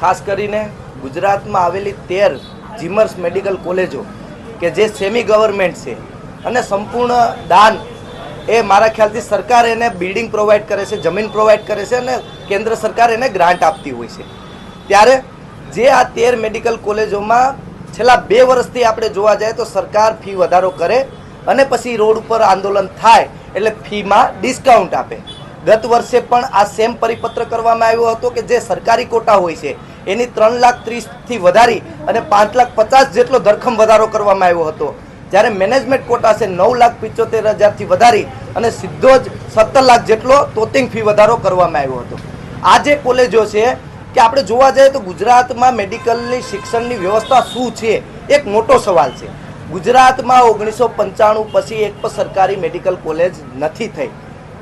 ખાસ કરીને ગુજરાતમાં આવેલી તેર જીમર્સ મેડિકલ કોલેજો કે જે સેમી ગવર્મેન્ટ છે. અને સંપૂર્ણ દાન એ મારા ખ્યાલથી સરકાર એને બિલ્ડિંગ પ્રોવાઈડ કરે છે, જમીન પ્રોવાઈડ કરે છે અને કેન્દ્ર સરકાર એને ગ્રાન્ટ આપતી હોય છે. ત્યારે જે આ તેર મેડિકલ કોલેજોમાં છેલ્લા બે વર્ષથી આપણે જોવા જાય તો સરકાર ફી વધારો કરે અને પછી રોડ ઉપર આંદોલન થાય એટલે ફીમાં ડિસ્કાઉન્ટ આપે. ગત વર્ષે પણ આ સેમ પરિપત્ર કરવામાં આવ્યો હતો કે જે સરકારી કોટા હોય છે એની ત્રણ લાખ ત્રીસથી વધારી અને પાંચ લાખ પચાસ જેટલો ધરખમ વધારો કરવામાં આવ્યો હતો. જ્યારે મેનેજમેન્ટ કોટા છે નવ લાખ પિચોતેર હજારથી વધારી અને સીધો જ સત્તર લાખ જેટલો તોતિંગ ફી વધારો કરવામાં આવ્યો હતો. આ જે કોલેજો છે કે આપણે જોવા જઈએ તો ગુજરાતમાં મેડિકલની શિક્ષણની વ્યવસ્થા શું છે? એક મોટો સવાલ છે. ગુજરાતમાં ઓગણીસો પંચાણું પછી એક પણ સરકારી મેડિકલ કોલેજ નથી થઈ.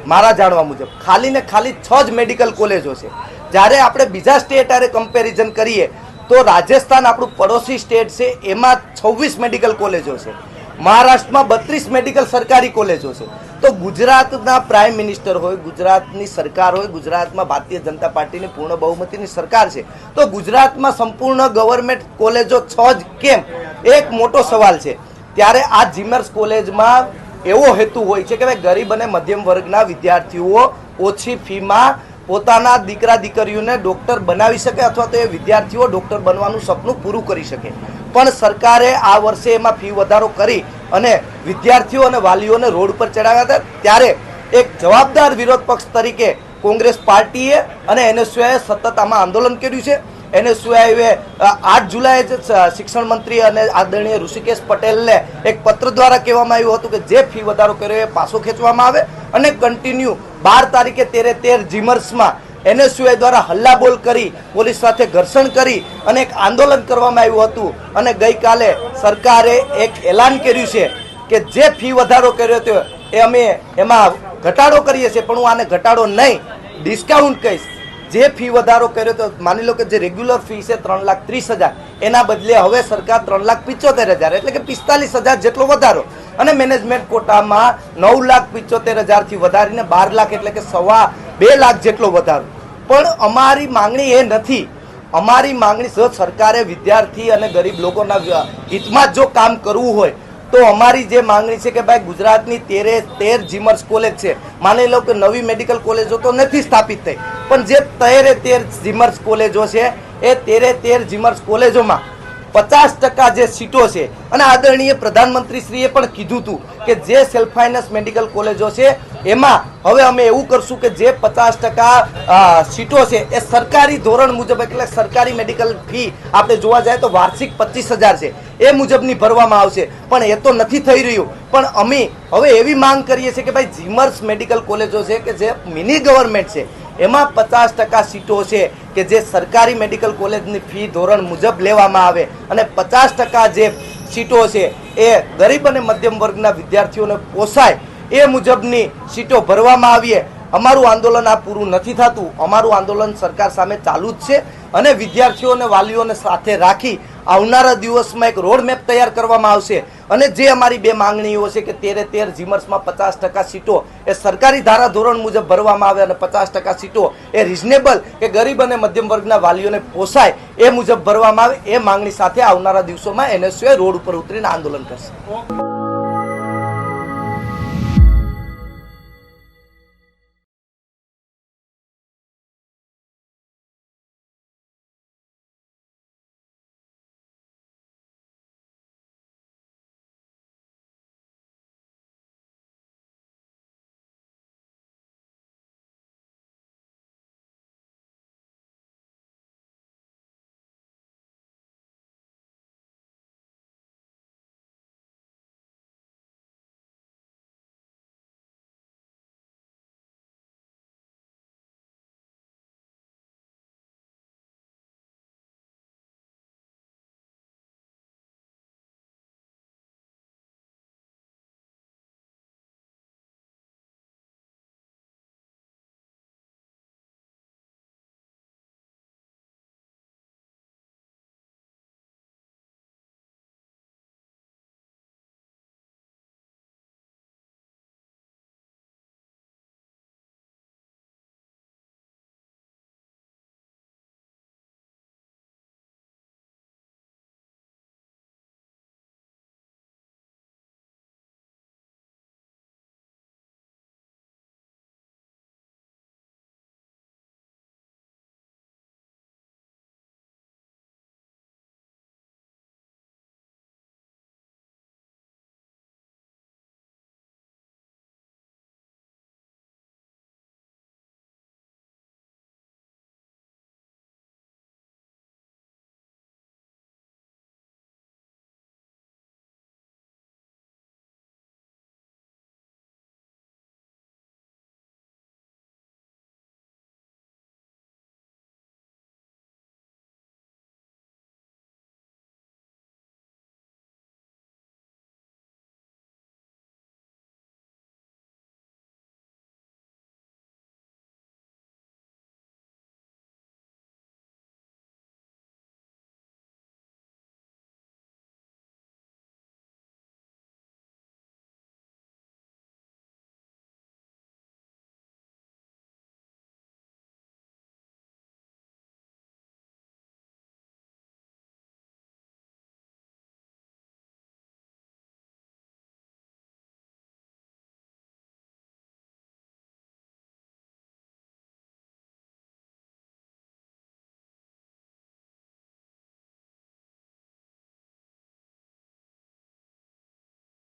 મારા જાણવા મુજબ. ખાલી ને ખાલી છ જ મેડિકલ કોલેજો છે. જ્યારે આપણે બીજા સ્ટેટ આરે કમ્પેરિઝન કરીએ, તો રાજસ્થાન આપણું પડોશી સ્ટેટ છે, એમાં છવ્વીસ મેડિકલ કોલેજો છે. મહારાષ્ટ્રમાં બત્રીસ મેડિકલ સરકારી કોલેજો છે. તો ગુજરાતના પ્રાઇમ મિનિસ્ટર હોય, ગુજરાતની સરકાર હોય, ગુજરાતમાં ભારતીય જનતા પાર્ટીની પૂર્ણ બહુમતીની સરકાર છે, તો ગુજરાતમાં સંપૂર્ણ ગવર્મેન્ટ કોલેજો છ જ કેમ? એક મોટો સવાલ છે. ત્યારે આ જીમર્સ કોલેજમાં એવો હેતુ હોય છે કે ભાઈ ગરીબ અને મધ્યમ વર્ગના વિદ્યાર્થીઓ ઓછી ફીમાં પોતાના દીકરા દીકરીઓને ડૉક્ટર બનાવી શકે અથવા તો એ વિદ્યાર્થીઓ ડૉક્ટર બનવાનું સપનું પૂરું કરી શકે. પણ સરકારે આ વર્ષે એમાં ફી વધારો કરી અને વિદ્યાર્થીઓ અને વાલીઓને રોડ પર ચડાવ્યા હતા. ત્યારે એક જવાબદાર વિરોધ પક્ષ તરીકે કોંગ્રેસ પાર્ટીએ અને એનએસયુએ સતત આમાં આંદોલન કર્યું છે. એનએસયુએ આઠ જુલાઈએ શિક્ષણ મંત્રી અને આદરણીય ઋષિકેશ પટેલને એક પત્ર દ્વારા કહેવામાં આવ્યું હતું કે જે ફી વધારો કર્યો એ પાછો ખેંચવામાં આવે અને કન્ટિન્યુ બાર તારીખે તેરે તેર જીમર્સમાં એનએસયુઆઈ દ્વારા હલ્લાબોલ કરી, પોલીસ સાથે ઘર્ષણ કરી અને એક આંદોલન કરવામાં આવ્યું હતું. અને ગઈકાલે સરકારે એક એલાન કર્યું છે કે જે ફી વધારો કર્યો હતો એ અમે એમાં ઘટાડો કરીએ છીએ, પણ હું આને ઘટાડો નહીં ડિસ્કાઉન્ટ કહીશ. જે ફી વધારો કર્યો તો માની લો કે જે રેગ્યુલર ફી છે ત્રણ લાખ ત્રીસ હજાર, એના બદલે હવે સરકાર ત્રણ લાખ પિચોતેર હજાર એટલે કે પિસ્તાલીસ હજાર જેટલો વધારો. અને મેનેજમેન્ટ કોટામાં નવ લાખ પિચોતેર હજારથી વધારીને બાર લાખ એટલે કે સવા બે લાખ જેટલો વધારો. પણ અમારી માંગણી એ નથી. અમારી માંગણી સરકારે વિદ્યાર્થી અને ગરીબ લોકોના હિતમાં જો કામ કરવું હોય તો અમારી જે માંગણી છે કે ભાઈ ગુજરાતની તેરે તેર જીમર્સ કોલેજ છે, માની લો કે નવી મેડિકલ કોલેજો તો નથી સ્થાપિત થઈ, પણ જે તેરે તેર જીમર્સ કોલેજો છે, એ તેરે તેર જીમર્સ કોલેજોમાં પચાસ ટકા જે સીટો છે, અને આદરણીય પ્રધાનમંત્રીશ્રીએ પણ કીધું હતું કે જે સેલ્ફ ફાઇનાન્સ મેડિકલ કોલેજો છે, એમાં હવે અમે એવું કરશું કે જે પચાસ ટકા સીટો છે, એ સરકારી ધોરણ મુજબ, એટલે સરકારી મેડિકલ ફી આપણે જોવા જાય તો વાર્ષિક પચીસ હજાર છે. એ મુજબની ભરવામાં આવશે. પણ એ તો નથી થઈ રહ્યું. પણ અમે હવે એવી માંગ કરીએ છીએ કે ભાઈ જીમર્સ મેડિકલ કોલેજો છે કે જે મિની ગવર્મેન્ટ છે, એમાં પચાસ ટકા સીટો છે કે જે સરકારી મેડિકલ કોલેજની ફી ધોરણ મુજબ લેવામાં આવે અને પચાસ ટકા જે સીટો છે એ ગરીબ અને મધ્યમ વર્ગના વિદ્યાર્થીઓને પોસાય એ મુજબની સીટો ભરવામાં આવીએ. અમારું આંદોલન આ પૂરું નથી થતું. અમારું આંદોલન સરકાર સામે ચાલુ જ છે અને વિદ્યાર્થીઓને વાલીઓને સાથે રાખી આવનારા દિવસમાં એક રોડ મેપ તૈયાર કરવામાં આવશે. અને જે અમારી બે માંગણીઓ છે કે તેરે તેર જીમર્સમાં પચાસ ટકા સીટો એ સરકારી ધારા ધોરણ મુજબ ભરવામાં આવે અને પચાસ ટકા સીટો એ રિઝનેબલ કે ગરીબ અને મધ્યમ વર્ગના વાલીઓને પોસાય એ મુજબ ભરવામાં આવે, એ માંગણી સાથે આવનારા દિવસોમાં એનએસયુએ રોડ ઉપર ઉતરીને આંદોલન કરશે.